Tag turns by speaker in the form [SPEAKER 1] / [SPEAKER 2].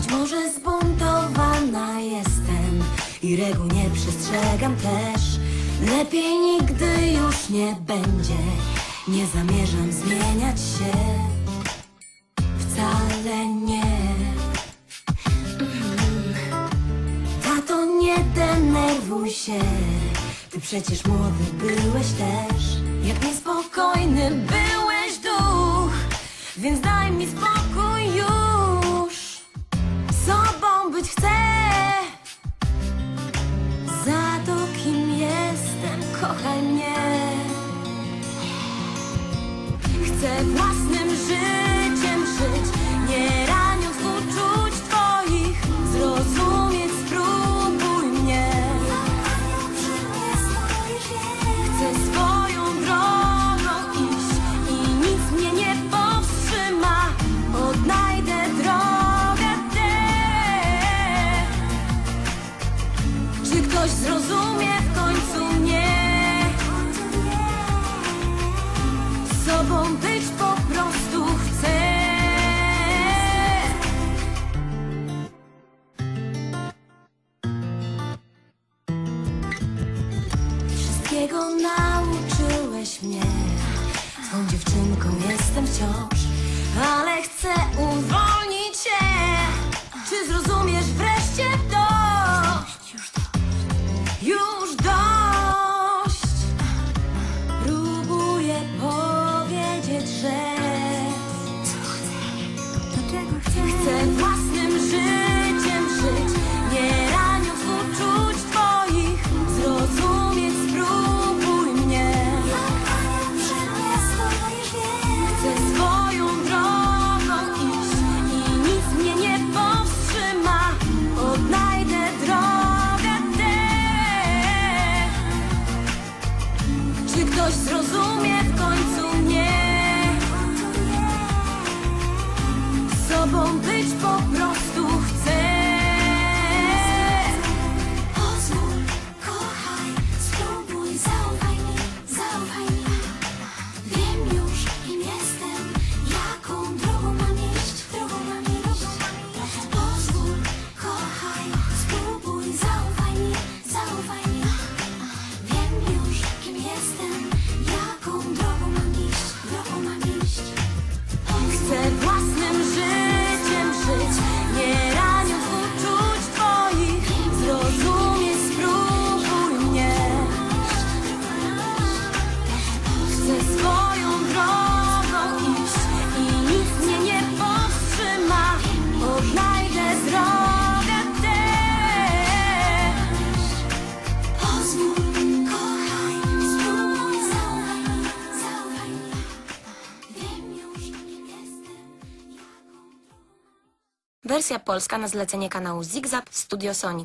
[SPEAKER 1] Choć może zbuntowana jestem i reguł nie przestrzegam też Lepiej nigdy już nie będzie, nie zamierzam zmieniać się. Wcale nie. Mm. Tato nie denerwuj się, ty przecież młody byłeś też. Jak niespokojny byłeś duch, więc daj mi spokój. własnym życiem. być po prostu chcę. Wszystkiego nauczyłeś mnie. Tą dziewczynką jestem wciąż, ale chcę uwolnić się. Czy zrozumiesz? Wersja polska na zlecenie kanału Zigzag Studio Sonic.